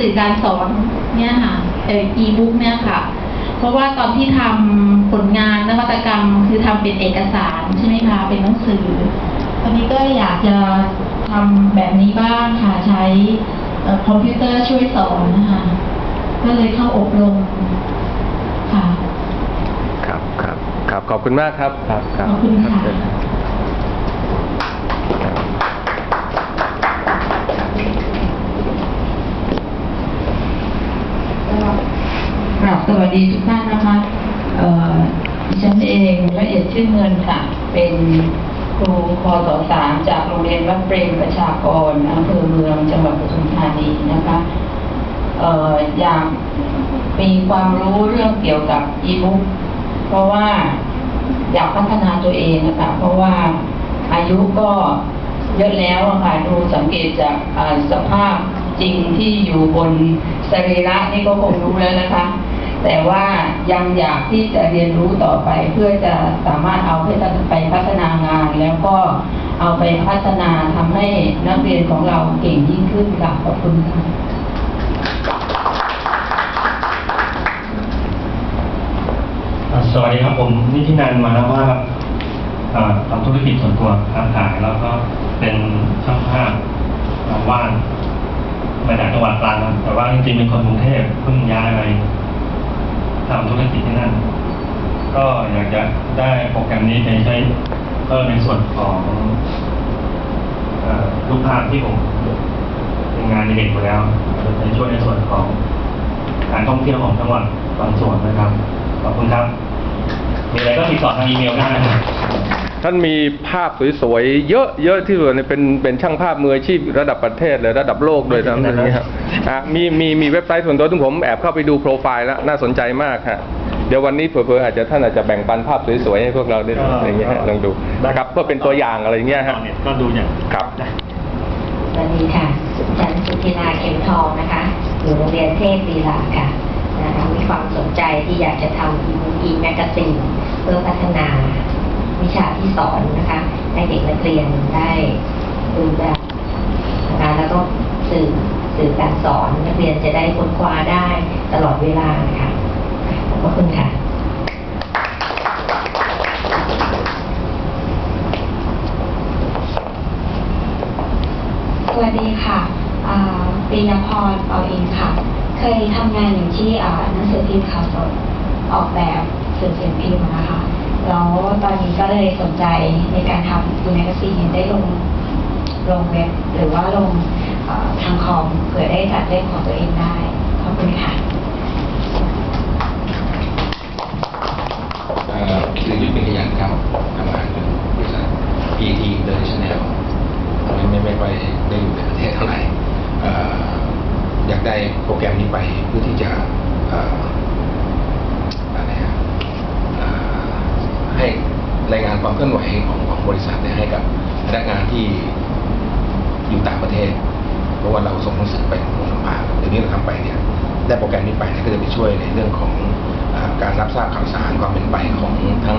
สื่อการสอนเนี่ยค่ะเอ่อ e-book เนี่ยค่ะ เพราะว่าตอนที่ทำผลงานนวัตกรรม คือทำเป็นเอกสารใช่ไหมคะเป็นหนังสือ ตอนนี้ก็อยากจะทำแบบนี้บ้างค่ะใช้เอ่อคอมพิวเตอร์ช่วยสอนนะคะก็เลยเข้าอบรมค่ะ ครับครับครับขอบคุณมากครับครับครับขอบคุณค่ะ กราบ สวัสดีทุกท่านนะคะเอ่อดิฉันเองละเอียดชื่อเงินค่ะ เป็นครูคอสอสามจากโรงเรียนวัดเปรมประชากรอำเภอเมืองจังหวัดปทุมธานีนะคะเอ่ออยากมีความรู้เรื่องเกี่ยวกับอีบุ๊กเพราะว่าอยากพัฒนาตัวเองนะคะเพราะว่าอายุก็เยอะแล้วอะค่ะดูสังเกตจากสภาพจริงที่อยู่บนสรีระนี่ก็คงรู้แล้วนะคะ แต่ว่ายังอยากที่จะเรียนรู้ต่อไปเพื่อจะสามารถเอาไปพัฒนางาน แล้วก็เอาไปพัฒนาทำให้นักเรียนของเราเก่งยิ่งขึ้นค่ะขอบคุณค่ะสวัสดีครับผมนิตินันมานะว่าครับอ่าทำธุรกิจส่วนตัวค้าขายแล้วก็เป็นช่างภาพว่านมาจากจังหวัดตรังแต่ว่าจริงๆเป็นคนกรุงเทพเพิ่งย้ายไปำธุรกิจที่นั่น ก็อยากจะได้โปรแกรมนี้ไปใช้เพิ่มในส่วนของอ่อรูปภาพที่ผมเป็นงานในเด็กไปแล้วจะไปช่วยในส่วนของการท่องเที่ยวของจังหวัดบางส่วนนะครับ ขอบคุณครับ มีอะไรก็ติดต่อทางอีเมลได้นะครับ ท่านมีภาพสวยๆ เยอะเยอะที่สุดเนี่ยเป็นเป็นช่างภาพมืออาชีพระดับประเทศเลยระดับโลกด้วยนะอย่างนี้ครับอะมีมีมีเว็บไซต์ส่วนตัวที่ผมแอบเข้าไปดูโปรไฟล์แล้วน่าสนใจมากฮะเดี๋ยววันนี้เผื่อๆอาจจะท่านอาจจะแบ่งปันภาพสวยๆให้พวกเราได้ดูอย่างเงี้ยฮะลองดูนะครับเพื่อเป็นตัวอย่างอะไรอย่างเงี้ยฮะก็ดูอย่างครับสวัสดีค่ะฉันสุธินาเข็มทองนะคะอยู่โรงเรียนเทพลีลาค่ะนะคะมีความสนใจที่อยากจะทำอีบุ๊กอีแมกกาซีนเพื่อพัฒนา วิชาที่สอนนะคะให้เด็กนักเรียนได้ดูแบบนะคะแล้วก็สื่อสื่อการสอนนักเรียนจะได้ค้นคว้าได้ตลอดเวลานะคะขอบพระคุณค่ะสวัสดีค่ะปริยพรเปาเองค่ะ เคยทำงานอยู่ที่หนังสือพิมพ์ข่าวสดออกแบบสื่อเสียงพิมพ์นะคะ แล้วตอนนี้ก็เลยสนใจในการทำดูแมกซีนได้ลงลงเว็บหรือว่าลงทางคอมเผื่อได้จัดเล่มของตัวเองได้ ขอบคุณค่ะคือยุทธเป็นขยันครับทำงานเป็นบริษัท PT International ไม่ไม่ไม่ค่อยได้อยู่ในประเทศเท่าไหร่อยากได้โปรแกรมนี้ไปเพื่อที่จะเอ่ออะไรฮะเอ่อให้ รายงานความเคลื่อนไหวของของบริษัทให้กับพนักงานที่อยู่ต่างประเทศ เพราะว่าเราส่งหนังสือไปของสภาเดี๋ยวนี้เราทำไปเนี่ยได้โปรแกรมนี้ไปก็จะไปช่วยในเรื่องของอการรับทราบข่าวสารความเป็นไปของทั้ง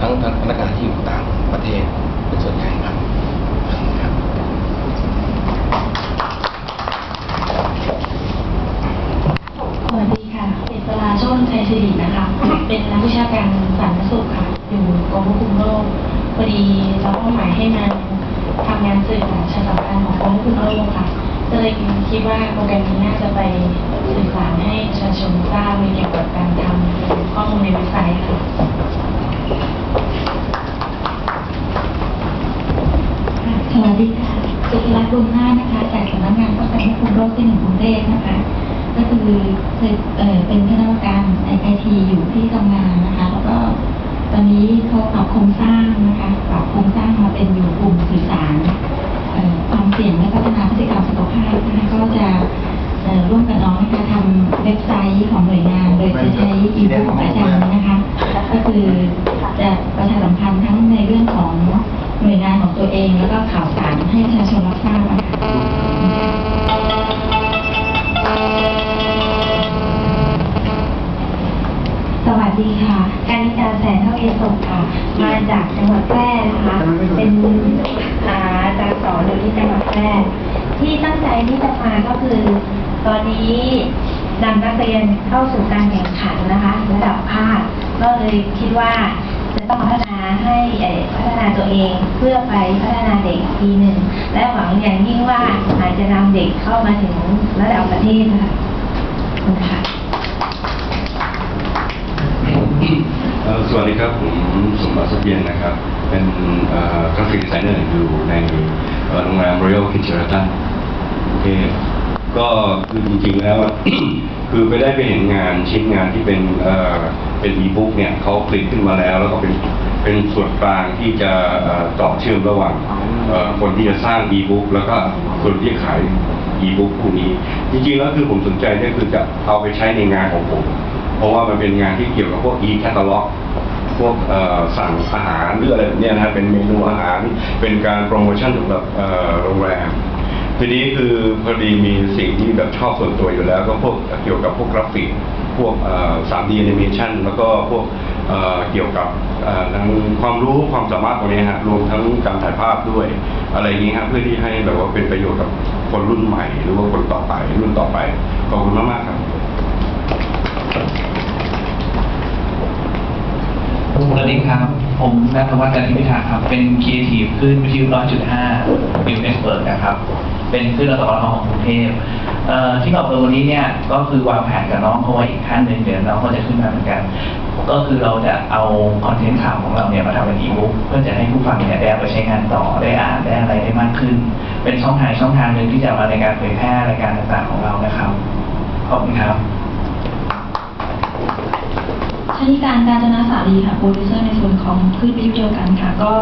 ทั้งพนักงานที่อยู่ต่างประเทศเป็นส่วนใหญ่ครับ สวัสดีค่ะอิสราโชนชัยสิรินะคะ เป็นนักวิชาการสาธารณสุขค่ะ อยู่ กรมควบคุมโรคพอดีเราเป้าหมายให้มาทำงานสื่อสารประชาสัมพันธ์ของกรมควบคุมโรคค่ะก็เลยคิดว่าโปรแกรมนี้น่าจะไปสื่อสารให้ประชาชนทราบในเกี่ยวกับการทำข้อมูลในเว็บไซต์ค่ะสวัสดีค่ะสุธิรัตน์บุญนานะคะจากสำนักงานป้องกันควบคุมโรคที่หนึ่งกรุงเทพนะคะ ก็คือ เขาปรับโครงสร้างนะคะปรับโครงสร้างมาเป็นอยู่กลุ่มสื่อสารความเสี่ยงและพัฒนาพฤติกรรมสุขภาพนะคะก็จะร่วมกับน้องนะคะทำเว็บไซต์ของหน่วยงาน โดยจะใช้อีบุ๊กของอาจารย์นะคะ ก็คือจะประชาสัมพันธ์ทั้งในเรื่องของหน่วยงานของตัวเอง แล้วก็ข่าวสารให้ประชาชน เท่าเอสุขค่ะ มาจากจังหวัดแพร่นะคะ เป็นอาจารย์สอนอยู่ที่จังหวัดแพร่ที่ตั้งใจที่จะมาก็คือ ตอนนี้นำนักเรียนเข้าสู่การแข่งขันนะคะ ระดับภาคก็เลยคิดว่าจะต้องพัฒนาให้เอ่อพัฒนาตัวเองเพื่อไปพัฒนาเด็กทีหนึ่ง และหวังอย่างยิ่งว่าอาจจะนำเด็กเข้ามาถึงระดับประเทศนะคะขอบคุณค่ะ เอ่อส วัสดีครับ ผมสมบัติเสบียงนนะครับ เป็นกราฟิกดีไซเนอร์อยู่ในโรงแรม Royal k i t c h e r t o n โอเคก็คือจริงๆแล้ว คือไปได้ไปเห็นงานชิ้นงานที่เป็นเอ่อเป็นอีบุ๊กเนี่ยเขาผลิตขึ้นมาแล้ว แล้วก็เป็นเป็นส่วนกลางที่จะต่อเชื่อมระหว่างคนที่จะสร้างอีบุ๊กแล้วก็คนที่ขายอีบุ๊กพวกนี้ จริงๆแล้วคือผมสนใจเนี่ยคือจะเอาไปใช้ในงานของผม เพราะว่ามันเป็นงานที่เกี่ยวกับพวก e-catalog พวก เอ่อสั่งอาหารหรืออะไรแบบเนี้ยนะเป็นเมนูอาหารเป็นการโปรโมชั่นสำหรับโรงแรมทีนี้คือพอดีมีสิ่งที่แบบชอบส่วนตัวอยู่แล้ว ก็พวกเกี่ยวกับพวกกราฟิก พวกเอ่อ 3D animation แล้วก็พวกเกี่ยวกับเอ่อทั้งความรู้ความสามารถตรงนี้ฮะรวมทั้งการถ่ายภาพด้วย อะไรอย่างนี้ฮะเพื่อที่ให้แบบว่าเป็นประโยชน์กับคนรุ่นใหม่ หรือว่าคนต่อไปรุ่นต่อไปขอบคุณมากๆครับ สวัสดีครับ ผมนัทวัฒน์จันทิพิธาครับ เป็นครีเอทีฟคลื่นวิทยุ100.5 New Network นะครับ เป็นคลื่นรสทของกรุงเทพที่บอกเลยวันนี้เนี่ยก็คือวางแผนกับน้องเขาไว้อีกท่านหนึ่งเดี๋ยวน้องเขาจะขึ้นมาเหมือนกัน ก็คือเราจะเอาคอนเทนต์ข่าวของเราเนี่ยมาทำเป็นอีบุ๊กเพื่อจะให้ผู้ฟังเนี่ยได้ไปใช้งานต่อได้อ่านได้อะไรได้มากขึ้น เป็นช่องทางช่องทางหนึ่งที่จะมาในการเผยแพร่รายการต่างๆของเรานะครับขอบคุณครับ ชนิการการจนาสาลีค่ะโปรดิวเซอร์ในส่วนของคลื่นวิทยุเดียวกันค่ะ ก็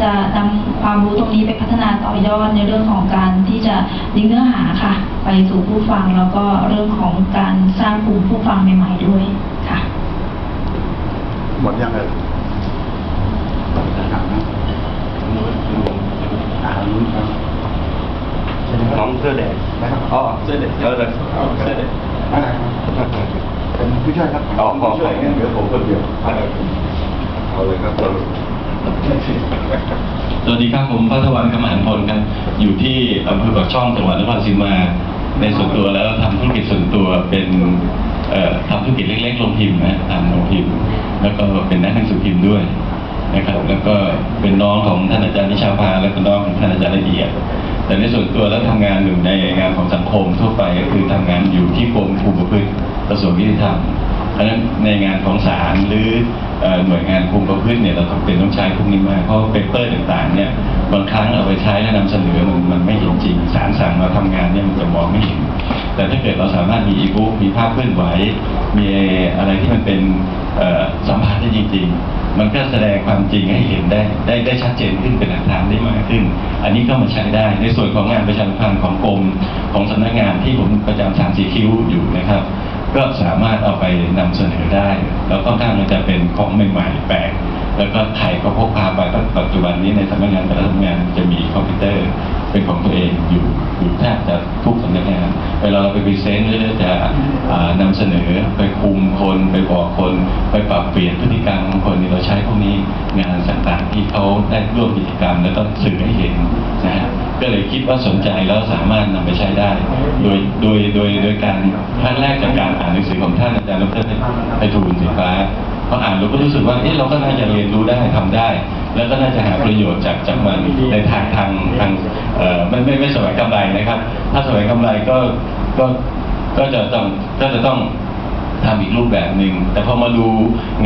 จะนำความรู้ตรงนี้ไปพัฒนาต่อยอดในเรื่องของการที่จะดึงเนื้อหาค่ะ ไปสู่ผู้ฟังแล้วก็เรื่องของการสร้างกลุ่มผู้ฟังใหม่ ๆด้วยค่ะ หมดยังเลยถามนะอ่าลุ้นครับน้องเสื้อแดงนะครับอ๋อเสื้อแดงเออเลยเสื้อแดงอะไรครับ เป็นผู้ช่วยครับอ๋อผู้ช่วยงั้นเดี๋ยวผมคนเดียวเอาเลยครับเราสวัสดีครับผมพัทวันกำมหันพลครับอยู่ที่อำเภอปากช่องจังหวัดนครศรีมาในส่วนตัวแล้วทำธุรกิจส่วนตัวเป็นเอ่อทำธุรกิจเล็กๆลงพิมพ์นะทำลงพิมพ์ แล้วก็เป็นนักหนังสือพิมพ์ด้วยนะครับแล้วก็เป็นน้องของท่านอาจารย์นิชาภาและก็น้องของท่านอาจารย์ละเอียดแต่ในส่วนตัวแล้วทำงานอยู่ในงานของสังคมทั่วไปก็คือทำงานอยู่ที่กรมคุมประพฤติ กระทรวงยุติธรรมเพราะฉะนั้นในงานของศาลหรือหน่วยงานคุมประพฤติเนี่ยเราต้องเป็นต้องใช้พวกนี้มากเพราะเปเปอร์ต่างๆเนี่ยบางครั้งเอาไปใช้และนำเสนอมันมันไม่เห็นจริงศาลสั่งมาทำงานเนี่ยมันจะมองไม่เห็น แต่ถ้าเกิดเราสามารถมีอีบุ๊กมีภาพเคลื่อนไหวมีอะไรที่มันเป็นสัมผัสได้จริง ๆ มันก็แสดงความจริงให้เห็นได้ได้ได้ชัดเจนขึ้นเป็นหลักฐานได้มากขึ้น อันนี้ก็มาใช้ได้ในส่วนของงานประชาสัมพันธ์ของกรมของสำนักงานที่ผมประจำสามสีคิ้วอยู่นะครับ ก็สามารถเอาไปนำเสนอได้ แล้วก็ข้างมันจะเป็นของใหม่ๆแปลกแล้วก็ไทยก็พกพาไปปัจจุบันนี้ในสำนักงานแต่ละสำนักงานจะมีคอมพิวเตอร์เป็นของตัวเองอยู่อยู่แทบจะทุกสำนักงานเวลาเราไปพรีเซนต์หรือจะอ่านำเสนอไปคุมคนไปบอกคน ไปปรับเปลี่ยนพฤติกรรมของคนนี่เราใช้พวกนี้งานต่างๆที่เขาได้ร่วมกิจกรรมแล้วก็สื่อให้เห็นนะฮะก็เลยคิดว่าสนใจแล้วสามารถนำไปใช้ได้ โดยโดยโดยโดยการครั้งแรกจากการอ่านหนังสือของท่านอาจารย์ดรไพฑูรย์สีฟ้าพออ่านเราก็รู้สึกว่าเอ๊ะเราก็น่าจะเรียนรู้ได้ทำได้ แล้วก็น่าจะหาประโยชน์จากจากมันในทางทางทางเอ่อไม่ไม่ไม่สวงกำไรนะครับ ถ้าสวงกำไรก็ก็ก็จะต้องก็จะต้องทำอีกรูปแบบหนึ่งแต่พอมาดู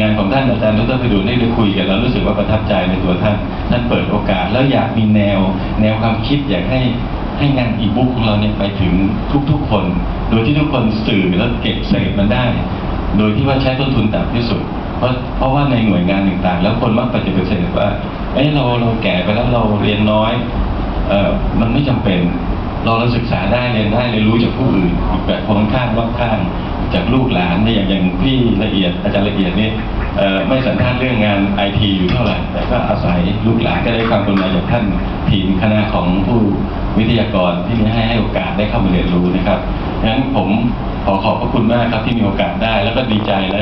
งานของท่านอาจารย์ดรพิดูลได้ไปคุยกันแล้วรู้สึกว่าประทับใจในตัวท่าน ท่านเปิดโอกาสแล้วอยากมีแนว แนวความคิดอยากให้ ให้งานอีบุ๊กของเราเนี่ยไปถึงทุกๆคน โดยที่ทุกคนสื่อแล้วเก็บเศษมันได้ โดยที่ว่าใช้ต้นทุนต่ำที่สุด เพราะเพราะว่าในหน่วยงานต่างๆ แล้วคนมักปฏิเสธว่าเอ้ยเราเราแก่ไปแล้วเราเรียนน้อยเออมันไม่จำเป็นเราเราศึกษาได้เรียนได้เรียนรู้จากผู้อื่นแบบคนข้างรอบข้างจากลูกหลานเนี่ยอย่างอย่างพี่ละเอียดอาจารย์ละเอียดนี่เอ่อไม่สันทัดเรื่องงานไอทีอยู่เท่าไหร่แต่ก็อาศัยลูกหลานก็ได้ความกรุณาจากท่านทีมคณะของผู้ วิทยากรที่ให้ให้โอกาสได้เข้ามาเรียนรู้นะครับงั้นผมขอขอบพระคุณมากครับที่มีโอกาสได้ แล้วก็ดีใจและ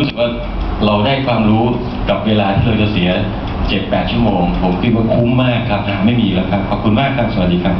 รู้สึกว่าเราได้ความรู้กับเวลาที่เราจะเสีย7-8ชั่วโมง ผมคิดว่าคุ้มมากครับไม่มีแล้วครับ ขอบคุณมากครับ สวัสดีครับ